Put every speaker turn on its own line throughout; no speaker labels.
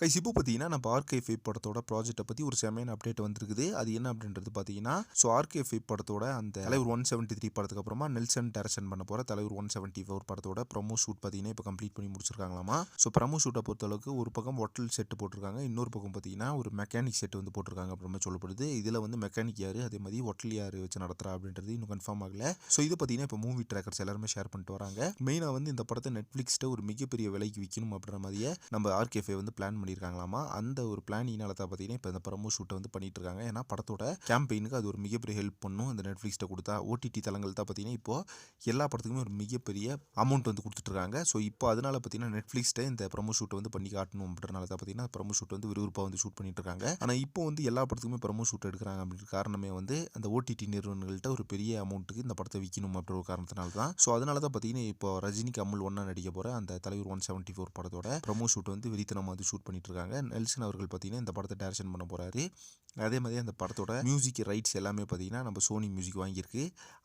கை இப்போ பார்த்தீங்கன்னா நம்ம ஆர்கே படத்தோட ப்ராஜெக்ட்டை பற்றி ஒரு செமையான அப்டேட் வந்திருக்குது. அது என்ன அப்படின்றது பார்த்தீங்கன்னா ஸோ ஆர்கே படத்தோட அந்த தலைவர் ஒன் செவன்ட்டி த்ரீ படத்துக்கு அப்புறமா நெல்சன் டேரக்ஷன் பண்ண போகிற தலைவர் ஒன் செவன்ட்டி ஃபோர் படத்தோட ப்ரமோ ஷூட் பார்த்தீங்கன்னா இப்போ கம்ப்ளீட் பண்ணி முடிச்சிருக்காங்களாமா? ஸோ ப்ரமோ ஷூட்டை பொறுத்தளவுக்கு ஒரு பக்கம் ஹோட்டல் செட்டு போட்டிருக்காங்க இன்னொரு பக்கம் பார்த்தீங்கன்னா ஒரு மெக்கானிக் செட் வந்து போட்டிருக்காங்க அப்புறமா சொல்லப்படுது. இதில் வந்து மெக்கானிக் யார் அதே மாதிரி ஹோட்டல் யார் வச்சு நடத்துறா அப்படின்றது இன்னும் கன்ஃபார்ம் ஆகல. ஸோ இது பார்த்தீங்கன்னா இப்போ மூவி ட்ராக்கர்ஸ் எல்லாருமே ஷேர் பண்ணிட்டு வராங்க. மெயினாக வந்து இந்த படத்தை நெட்ஃப்ளிக்ஸ்ட்டு ஒரு மிகப்பெரிய விலைக்கு விற்கணும் அப்படின்ற மாதிரியே நம்ம ஆர்கேஃபே வந்து பிளான் பண்ணி பண்ணியிருக்காங்களாமா? அந்த ஒரு பிளானிங்னால தான் பார்த்தீங்கன்னா இப்போ இந்த ப்ரமோ ஷூட்டை வந்து பண்ணிட்டு இருக்காங்க ஏன்னா படத்தோட கேம்பெயினுக்கு அது ஒரு மிகப்பெரிய ஹெல்ப் பண்ணும். அந்த நெட்ஃப்ளிக்ஸ்ட்டை கொடுத்தா ஓடிடி தளங்கள் தான் பார்த்தீங்கன்னா இப்போ எல்லா படத்துக்குமே ஒரு மிகப்பெரிய அமௌண்ட் வந்து கொடுத்துட்ருக்காங்க ஸோ இப்போ அதனால பார்த்தீங்கன்னா நெட்ஃப்ளிக்ஸ்ட்டை இந்த ப்ரமோ ஷூட்டை வந்து பண்ணி காட்டணும் அப்படின்றனால தான் பார்த்தீங்கன்னா ப்ரமோ ஷூட் வந்து விறுவிறுப்பாக வந்து ஷூட் பண்ணிட்டு இருக்காங்க ஆனால் இப்போ வந்து எல்லா படத்துக்குமே ப்ரமோ ஷூட் எடுக்கிறாங்க அப்படின்ற காரணமே வந்து அந்த ஓடிடி நிறுவனங்கள்கிட்ட ஒரு பெரிய அமௌண்ட்டுக்கு இந்த படத்தை விற்கணும் அப்படின்ற ஒரு காரணத்தினால தான். ஸோ அதனால தான் பார்த்தீங்கன்னா இப்போ ரஜினிக்கு கமல் ஒன்றா நடிக்க போகிற அந்த தலைவர் ஒன் செவன்ட்டி ஃபோர் படத்தோட ப்ரமோ ஷூட் வந்து வெறித்தனமாக வந்து ஷூட் பண்ணி இருக்காங்க நெல்சன் அவர்கள் பார்த்தீங்கன்னா இந்த படத்தை டேரக்ஷன் பண்ண போகிறாரு அதே மாதிரி அந்த படத்தோட மியூசிக் ரைட்ஸ் எல்லாமே பார்த்தீங்கன்னா நம்ம சோனி மியூசிக் வாங்கியிருக்கு.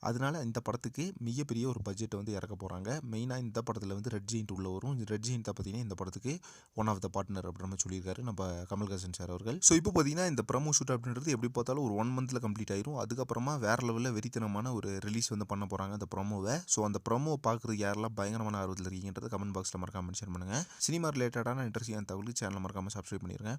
அதனால இந்த படத்துக்கு மிகப்பெரிய ஒரு பட்ஜெட்டை வந்து இறக்க போகிறாங்க மெயினாக இந்த படத்தில் வந்து ரெட் ஜெயின்ட் உள்ளே வரும். இந்த ரெட் ஜெயின்ட் பார்த்திங்கன்னா பார்த்தீங்கன்னா இந்த படத்துக்கு ஒன் ஆஃப் த பார்ட்னர் அப்படின்னு சொல்லியிருக்காரு நம்ம கமல்ஹாசன் சார் அவர்கள். ஸோ இப்போ பார்த்தீங்கன்னா இந்த ப்ரமோ ஷூட் அப்படின்றது எப்படி பார்த்தாலும் ஒரு ஒன் மந்தில் கம்ப்ளீட் ஆயிரும். அதுக்கப்புறமா வேற லெவலில் வெறித்தனமான ஒரு ரிலீஸ் வந்து பண்ண போகிறாங்க அந்த ப்ரமோவை ஸோ அந்த ப்ரமோ பார்க்குறது யாரெல்லாம் பயங்கரமான ஆர்வத்தில் இருக்கீங்கன்றது கமெண்ட் பாக்ஸில் மறக்காம மென்ஷன் பண்ணுங்கள் சினிமா ரிலேட்டடான இன்ட்ரெஸ்டிங் தகவல் சேனல் மறக்காமல் சப்ஸ்கிரைப் பண்ணிடுங்க